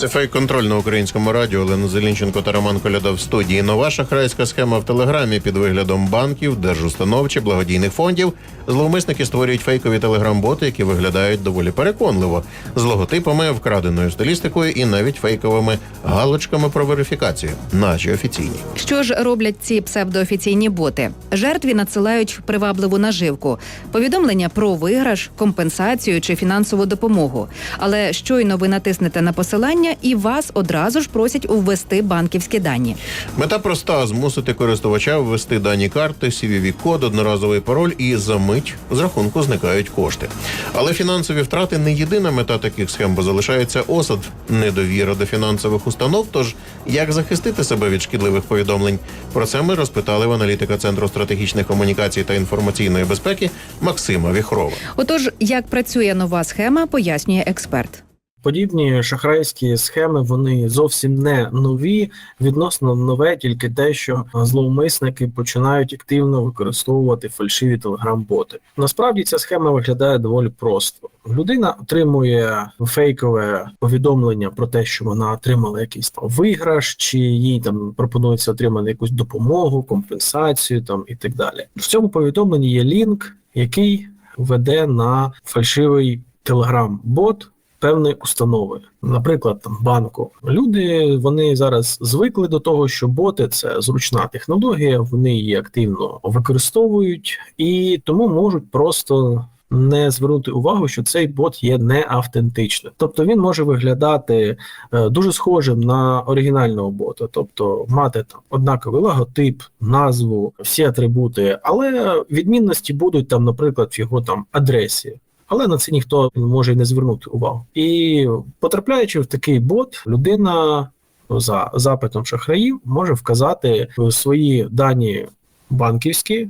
Це фейк-контроль на українському радіо. Олена Зелінченко та Роман Коляда в студії. Нова шахрайська схема в телеграмі під виглядом банків, держустанов чи благодійних фондів. Зловмисники створюють фейкові телеграм-боти, які виглядають доволі переконливо, з логотипами, вкраденою стилістикою і навіть фейковими галочками про верифікацію, наче офіційні. Що ж роблять ці псевдоофіційні боти? Жертві надсилають привабливу наживку, повідомлення про виграш, компенсацію чи фінансову допомогу. Але щойно ви натиснете на посилання, і вас одразу ж просять ввести банківські дані. Мета проста: змусити користувача ввести дані карти, cvv код одноразовий пароль, і за мить з рахунку зникають кошти. Але фінансові втрати не єдина мета таких схем, бо залишається осад, недовіра до фінансових установ. Тож як захистити себе від шкідливих повідомлень? Про це ми розпитали в аналітика центру стратегічних комунікацій та інформаційної безпеки Максима Віхрова. Отож, як працює нова схема, пояснює експерт. Подібні шахрайські схеми вони зовсім не нові. Відносно нове тільки те, що зловмисники починають активно використовувати фальшиві телеграм-боти. Насправді ця схема виглядає доволі просто. Людина отримує фейкове повідомлення про те, що вона отримала якийсь там виграш, чи їй там пропонується отримати якусь допомогу, компенсацію там і так далі. В цьому повідомленні є лінк, який веде на фальшивий телеграм-бот певної установи, наприклад, там банку. Люди вони зараз звикли до того, що боти це зручна технологія, вони її активно використовують і тому можуть просто. Не звернути увагу, що цей бот є не автентичним, тобто він може виглядати е, дуже схожим на оригінального бота, тобто мати там однаковий логотип, назву, всі атрибути, але відмінності будуть там, наприклад, в його там адресі. Але на це ніхто може й не звернути увагу. І потрапляючи в такий бот, людина за запитом шахраїв може вказати свої дані банківські,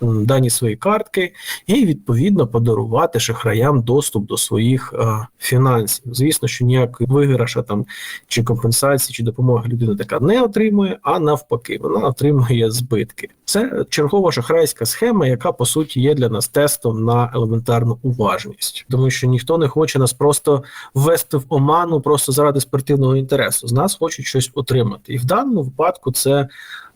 дані своєї картки, і відповідно подарувати шахраям доступ до своїх е, фінансів. Звісно, що ніякої виграша там чи компенсації, чи допомоги людина така не отримує, а навпаки, вона отримує збитки. Це чергова шахрайська схема, яка по суті є для нас тестом на елементарну уважність, тому що ніхто не хоче нас просто ввести в оману просто заради спортивного інтересу. З нас хочуть щось отримати, і в даному випадку це.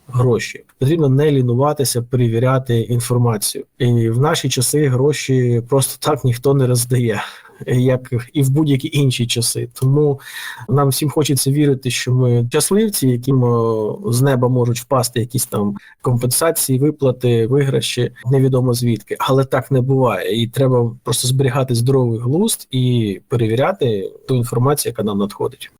Гроші потрібно не лінуватися, перевіряти інформацію. І в наші часи гроші просто так ніхто не роздає, як і в будь-які інші часи. Тому нам всім хочеться вірити, що ми щасливці, яким з неба можуть впасти якісь там компенсації, виплати, виграші, невідомо звідки. Але так не буває. І треба просто зберігати здоровий глузд і перевіряти ту інформацію, яка нам надходить.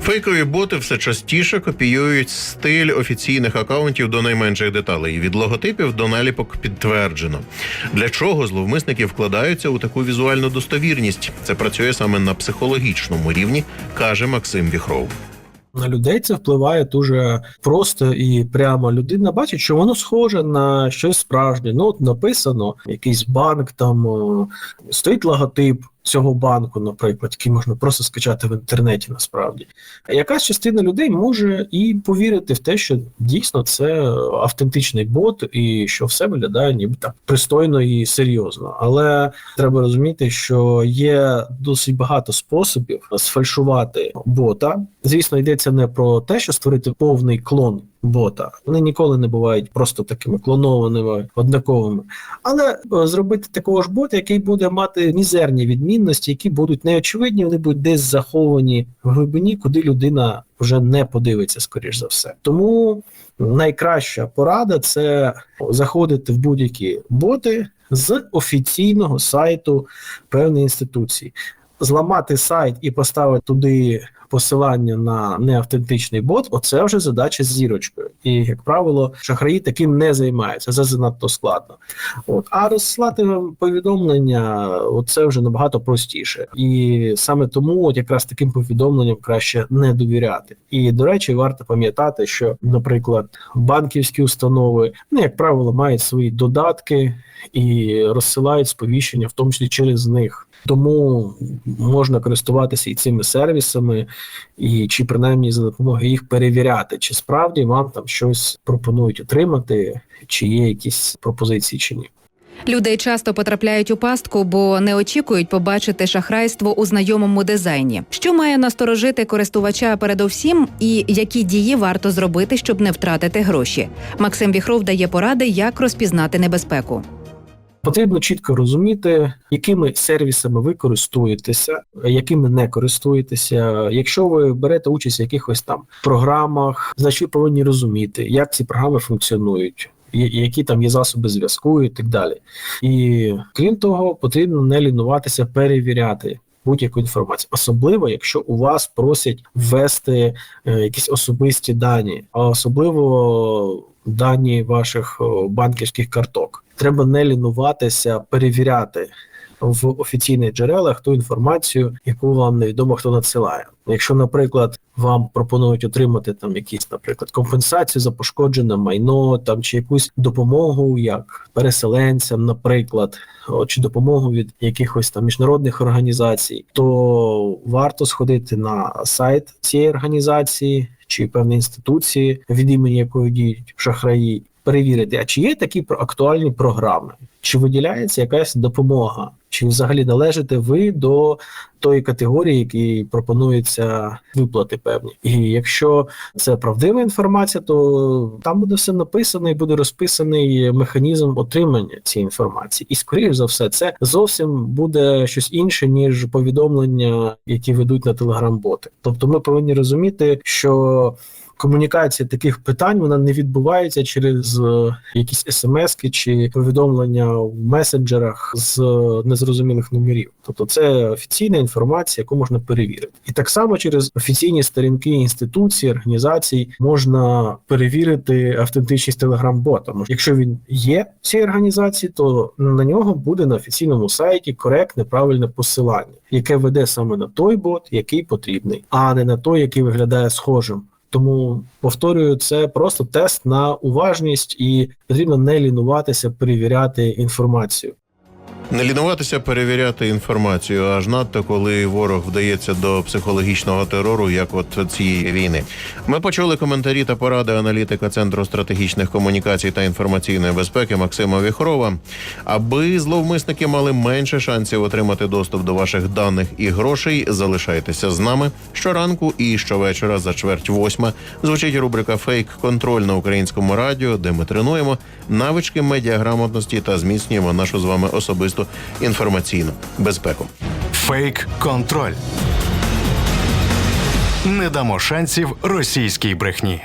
Фейкові боти все частіше копіюють стиль офіційних акаунтів до найменших деталей від логотипів до наліпок підтверджено. Для чого зловмисники вкладаються у таку візуальну достовірність? Це працює саме на психологічному рівні, каже Максим Віхров. На людей це впливає дуже просто і прямо. Людина бачить, що воно схоже на щось справжнє. Ну, от написано, якийсь банк, там стоїть логотип цього банку, наприклад, який можна просто скачати в інтернеті насправді. Якась частина людей може і повірити в те, що дійсно це автентичний бот, і що все виглядає ніби так пристойно і серйозно. Але треба розуміти, що є досить багато способів сфальшувати бота. Звісно, йдеться не про те, що створити повний клон. Бота. Вони ніколи не бувають просто такими клонованими однаковими, але е, зробити такого ж бота, який буде мати мізерні відмінності, які будуть неочевидні, вони будуть десь заховані в глибині, куди людина вже не подивиться, скоріш за все. Тому найкраща порада це заходити в будь-які боти з офіційного сайту певної інституції, зламати сайт і поставити туди посилання на неавтентичний бот, оце вже задача з зірочкою. І, як правило, шахраї таким не займаються. Це занадто складно. От. А розслати повідомлення, це вже набагато простіше. І саме тому от якраз таким повідомленням краще не довіряти. І, до речі, варто пам'ятати, що, наприклад, банківські установи, ну, як правило, мають свої додатки і розсилають сповіщення, в тому числі через них. Тому можна користуватися і цими сервісами, і чи принаймні за допомогою їх перевіряти, чи справді вам там щось пропонують отримати, чи є якісь пропозиції, чи ні. Люди часто потрапляють у пастку, бо не очікують побачити шахрайство у знайомому дизайні. Що має насторожити користувача передовсім, і які дії варто зробити, щоб не втратити гроші? Максим Віхров дає поради, як розпізнати небезпеку. Потрібно чітко розуміти, якими сервісами ви користуєтеся, якими не користуєтеся. Якщо ви берете участь в якихось там програмах, значить ви повинні розуміти, як ці програми функціонують. Які там є засоби зв'язку і так далі, і крім того, потрібно не лінуватися перевіряти будь-яку інформацію, особливо якщо у вас просять ввести е, якісь особисті дані, а особливо дані ваших банківських карток. Треба не лінуватися, перевіряти в офіційних джерелах ту інформацію, яку вам невідомо хто надсилає. Якщо, наприклад, вам пропонують отримати там якісь, наприклад, компенсацію за пошкоджене майно, там чи якусь допомогу як переселенцям, наприклад, чи допомогу від якихось там міжнародних організацій, то варто сходити на сайт цієї організації чи певної інституції, від імені якої діють шахраї, перевірити, а чи є такі актуальні програми, чи виділяється якась допомога, чи взагалі належите ви до тої категорії, які пропонуються виплати певні. І якщо це правдива інформація, то там буде все написано і буде розписаний механізм отримання цієї інформації. І скоріш за все, це зовсім буде щось інше, ніж повідомлення, які ведуть на телеграм-боти. Тобто, ми повинні розуміти, що комунікація таких питань вона не відбувається через е, якісь смски чи повідомлення в месенджерах з е, незрозумілих номерів. Тобто, це офіційна інформація, яку можна перевірити, і так само через офіційні сторінки інституцій, організацій можна перевірити автентичність телеграм-бота. Якщо він є в цій організації, то на нього буде на офіційному сайті коректне правильне посилання, яке веде саме на той бот, який потрібний, а не на той, який виглядає схожим. Тому повторюю, це просто тест на уважність, і потрібно не лінуватися перевіряти інформацію. Не лінуватися перевіряти інформацію, аж надто коли ворог вдається до психологічного терору, як от цієї війни. Ми почули коментарі та поради аналітика Центру стратегічних комунікацій та інформаційної безпеки Максима Віхрова. Аби зловмисники мали менше шансів отримати доступ до ваших даних і грошей. Залишайтеся з нами щоранку і щовечора за чверть восьма. Звучить рубрика Фейк контроль на українському радіо, де ми тренуємо навички медіаграмотності та зміцнюємо нашу з вами особисту інформаційну безпеку. Фейк контроль. Не дамо шансів російській брехні.